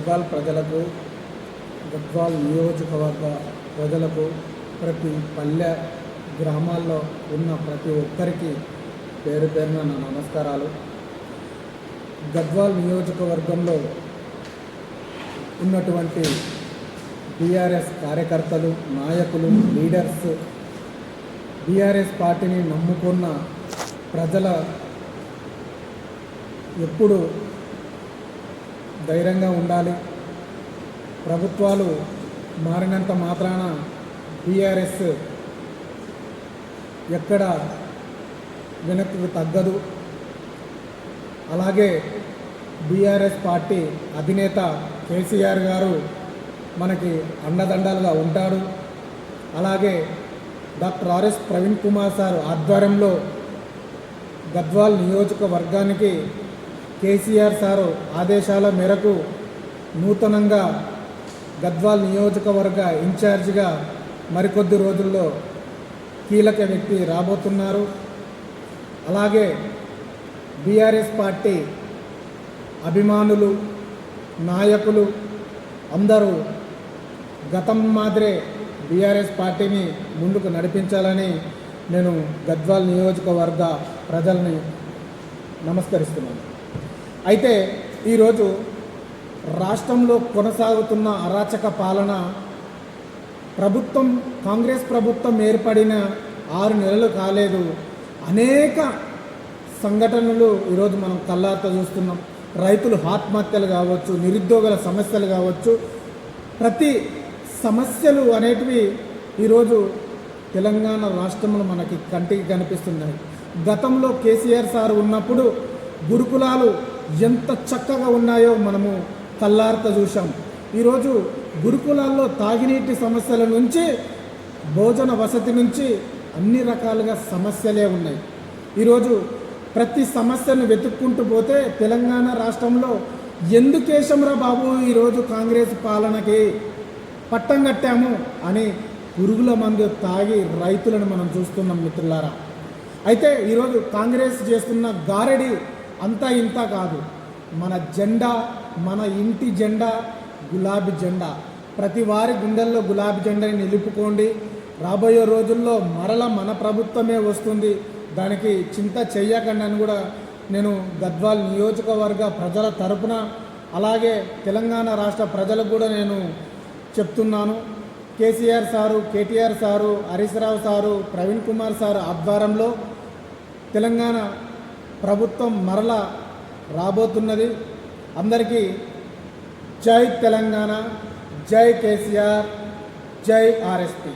గద్వాల్ ప్రజలకు గద్వాల్ నియోజకవర్గ ప్రజలకు ప్రతి పల్లె గ్రామాల్లో ఉన్న ప్రతి ఒక్కరికి పేరు పేరున నా నమస్కారాలు. గద్వాల్ నియోజకవర్గంలో ఉన్నటువంటి బీఆర్ఎస్ కార్యకర్తలు నాయకులు లీడర్స్ బీఆర్ఎస్ పార్టీని నమ్ముకున్న ప్రజల ఎప్పుడు ధైర్యంగా ఉండాలి. ప్రభుత్వాలు మారినంత మాత్రాన బీఆర్ఎస్ ఎక్కడ వెనక్కి తగ్గదు. అలాగే బీఆర్ఎస్ పార్టీ అధినేత కేసీఆర్ గారు మనకి అండదండలుగా ఉంటాడు. అలాగే doctor RS Praveen Kumar sir ఆధ్వర్యంలో గద్వాల్ నియోజకవర్గానికి కేసీఆర్ సారు ఆదేశాల మేరకు నూతనంగా గద్వాల్ నియోజకవర్గ ఇన్ఛార్జిగా మరికొద్ది రోజుల్లో కీలక వ్యక్తి రాబోతున్నారు. అలాగే బీఆర్ఎస్ పార్టీ అభిమానులు నాయకులు అందరూ గతం మాదిరే బీఆర్ఎస్ పార్టీని ముందుకు నడిపించాలని నేను గద్వాల్ నియోజకవర్గ ప్రజల్ని నమస్కరిస్తున్నాను. అయితే ఈరోజు రాష్ట్రంలో కొనసాగుతున్న అరాచక పాలన ప్రభుత్వం కాంగ్రెస్ ప్రభుత్వం ఏర్పడిన ఆరు నెలలు కాలేదు. అనేక సంఘటనలు ఈరోజు మనం కళ్ళార్తో చూస్తున్నాం. రైతులు ఆత్మహత్యలు కావచ్చు నిరుద్యోగుల సమస్యలు కావచ్చు ప్రతి సమస్యలు అనేటివి ఈరోజు తెలంగాణ రాష్ట్రంలో మనకి కంటికి కనిపిస్తున్నాయి. గతంలో కేసీఆర్ సార్ ఉన్నప్పుడు గురుకులాలు ఎంత చక్కగా ఉన్నాయో మనము కల్లార్త చూసాం ఈరోజు గురుకులాల్లో తాగినీటి సమస్యల నుంచి భోజన వసతి నుంచి అన్ని రకాలుగా సమస్యలే ఉన్నాయి. ఈరోజు ప్రతి సమస్యను వెతుక్కుంటూ పోతే తెలంగాణ రాష్ట్రంలో ఎందుకేశంరా బాబు ఈరోజు కాంగ్రెస్ పాలనకి పట్టం కట్టాము అని పురుగుల మందు తాగి రైతులను మనం చూస్తున్నాం మిత్రులారా. అయితే ఈరోజు కాంగ్రెస్ చేస్తున్న గారడి అంతా ఇంత కాదు. మన జెండా మన ఇంటి జెండా గులాబీ జెండా. ప్రతి వారి గుండెల్లో గులాబీ జెండాని నిలుపుకోండి. రాబోయే రోజుల్లో మరల మన ప్రభుత్వమే వస్తుంది. దానికి చింత చెయ్యకండి అని కూడా నేను గద్వాల్ నియోజకవర్గ ప్రజల తరపున అలాగే తెలంగాణ రాష్ట్ర ప్రజలకు కూడా నేను చెప్తున్నాను. KCR sir KTR sir Harish Rao sir Praveen Kumar sir ఆధ్వర్యంలో తెలంగాణ ప్రభుత్వం మరల రాబోతున్నది. అందరికీ జై తెలంగాణ జై కేసీఆర్ జై ఆర్ఎస్పీ.